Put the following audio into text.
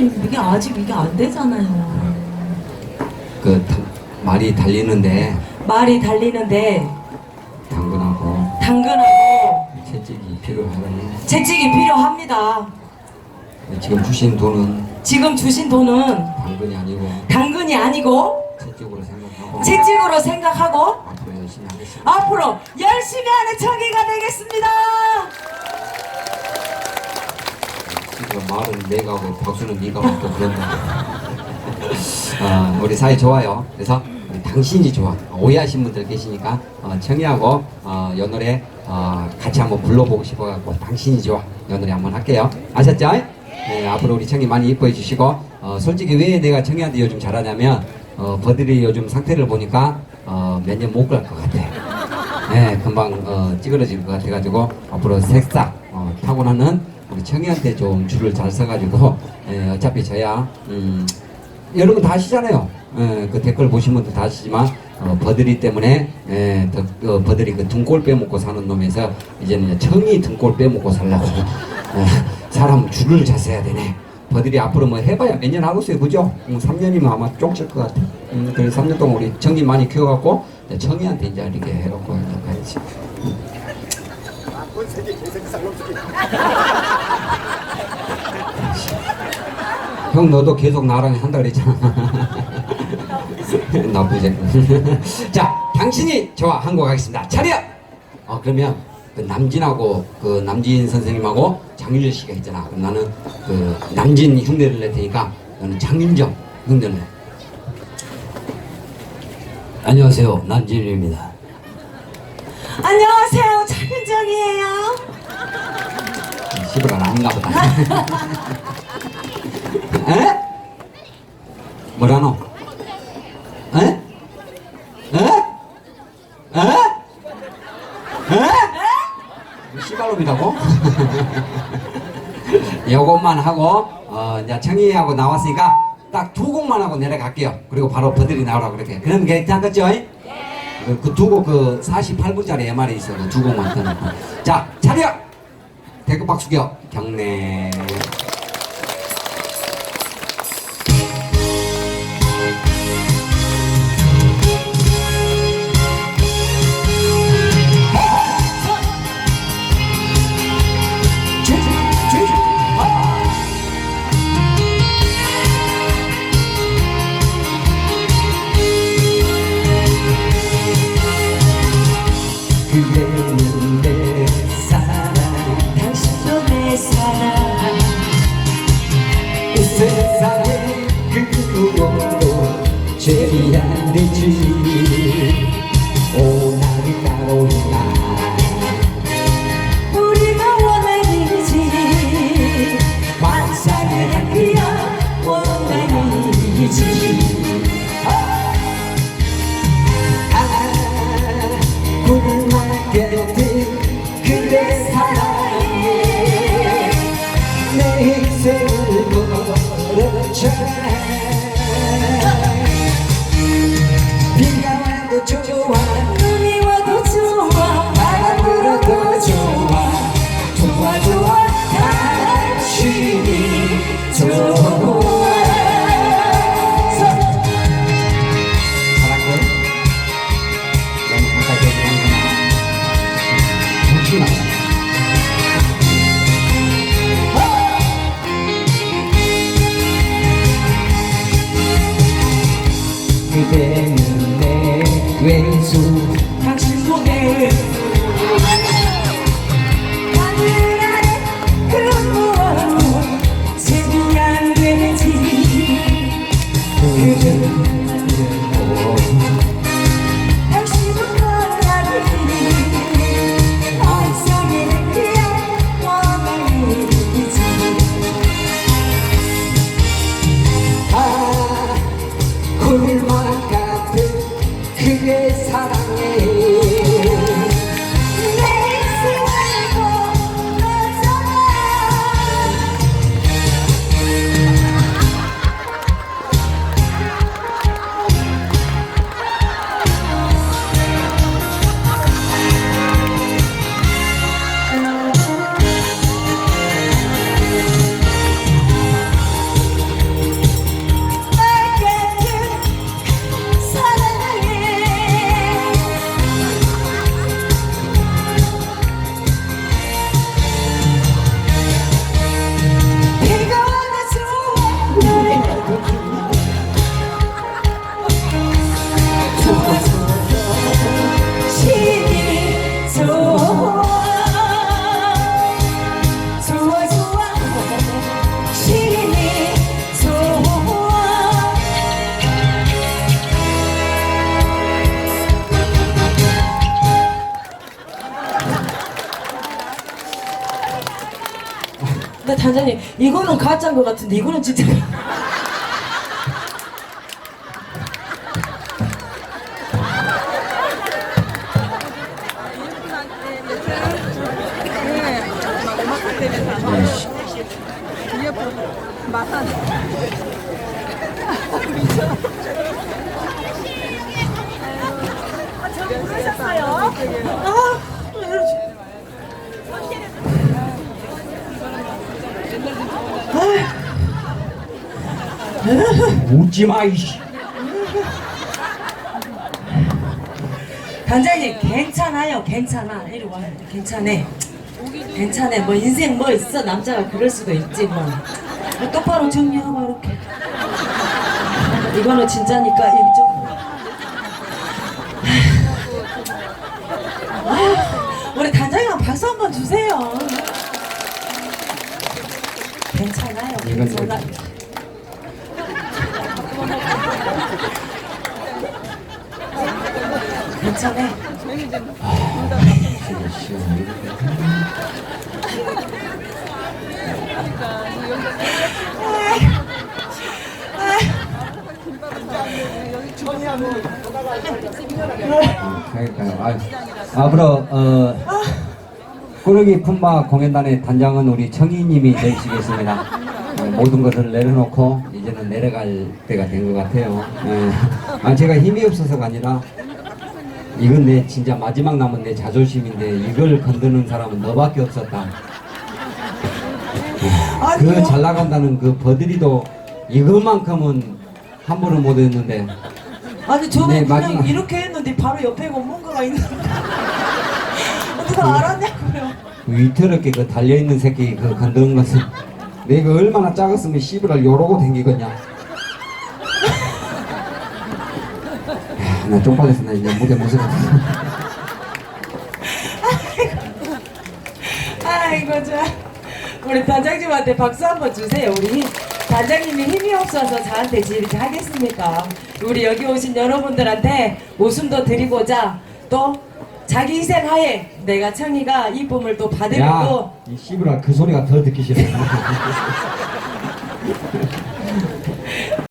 선생님 이게 아직 이게 안 되잖아요. 그 다- 말이 달리는데 말이 달리는데 당근하고 당근하고 채찍이 필요하다니 채찍이 필요합니다. 지금 주신 돈은 지금 주신 돈은 당근이 아니고 당근이 아니고 채찍으로 생각하고 채찍으로 생각하고 앞으로 열심히 하겠습니다. 앞으로 열심히 하는 청이가 되겠습니다. 지금 말은 내가 하고 박수는 네가 하고 그런다. 어, 우리 사이 좋아요. 그래서 당신이 좋아. 오해하신 분들 계시니까 어, 청이하고 어, 이 노래 어, 같이 한번 불러보고 싶어갖고 당신이 좋아. 이 노래 한번 할게요. 아셨죠? 네, 앞으로 우리 청이 많이 이뻐해 주시고 어, 솔직히 왜 내가 청이한테 요즘 잘하냐면 어, 버들이 요즘 상태를 보니까 어, 몇 년 못 갈 것 같아. 네, 금방 어, 찌그러질 것 같아가지고 앞으로 색싹 어, 타고나는 우리 청이한테 좀 줄을 잘 서가지고 예, 어차피 저야 음, 여러분 다 아시잖아요. 예, 그 댓글 보신 분들 다 아시지만 어, 버들이 때문에 예, 더, 어, 버들이 그 등골 빼먹고 사는 놈에서 이제는 청이 등골 빼먹고 살라고 예, 사람 줄을 잘 서야 되네. 버들이 앞으로 뭐 해봐야 몇 년 하고 있어요, 그죠? 음, 3년이면 아마 쪽질 것 같아. 음, 그래서 3년 동안 우리 청이 많이 키워갖고 이제 청이한테 이제 이렇게 해갖고 이렇게 가야지. 형 너도 계속 나랑 한다 그랬잖아. 나쁘지. 자, 당신이 좋아 한곡 하겠습니다. 차려. 어 그러면 그 남진하고 그 남진 선생님하고 장윤정 씨가 있잖아. 그럼 나는 그 남진 흉내를 낼 테니까 너는 장윤정 흉내를 내. 안녕하세요. 남진입니다. 안녕하세요, 장윤정이에요. 시부라 아닌가 보다. 에? 뭐라노? 에? 에? 에? 에? 씨발놈이라고? 요것만 하고 어 이제 청이하고 나왔으니까 딱 두 곡만 하고 내려갈게요. 그리고 바로 버들이 나오라고 그렇게. 그럼 괜찮겠죠? 그두곡그 48분짜리 MR에 있어. 그두 곡만 떠놓고. 자, 차려! 대구 박수겨 경례. 안 되지. 오나리 따오 계속 당신 손에 근데 단장님 이거는 가짜인 것 같은데 이거는 진짜. 아, 웃지 마 이씨. 단장님 괜찮아요 괜찮아. 이리 와 괜찮아. 괜찮아. 뭐 인생 뭐 있어? 남자가 그럴 수도 있지 뭐, 뭐 똑바로 정리하고 이렇게. 이거는 진짜니까 이쪽 아휴, 우리 단장님 박수 한 번 주세요. 괜찮아요. 괜찮아 뭐지? 괜찮아. 아유. 앞으로 어 꾸러기 품바 공연단의 단장은 우리 청희님이 되시겠습니다. 어, 모든 것을 내려놓고 이제는 내려갈 때가 된 것 같아요. 예. 아 제가 힘이 없어서가 아니라 이건 내 진짜 마지막 남은 내 자존심인데 이걸 건드는 사람은 너밖에 없었다. 그 잘 나간다는 그 버들이도 이것만큼은 함부로 못했는데. 아니 저는 네, 그냥 마지막. 이렇게 했는데 바로 옆에 뭔가가 있는 어떻게 알았냐고요. 위태롭게 그 달려있는 새끼 그 건드는 것은 내가 얼마나 작았으면 씨부를 요러고 댕기겠냐 나 쪽팔려서 나 이제 무대 모습 아이고 자 우리 단장님한테 박수 한번 주세요 우리. 단장님이 힘이 없어서 저한테 이렇게 하겠습니까? 우리 여기 오신 여러분들한테 웃음도 드리고자 또 자기 희생하에 내가 청이가 이쁨을 또 받으려고. 야이 씨부라 그 소리가 더 듣기 싫어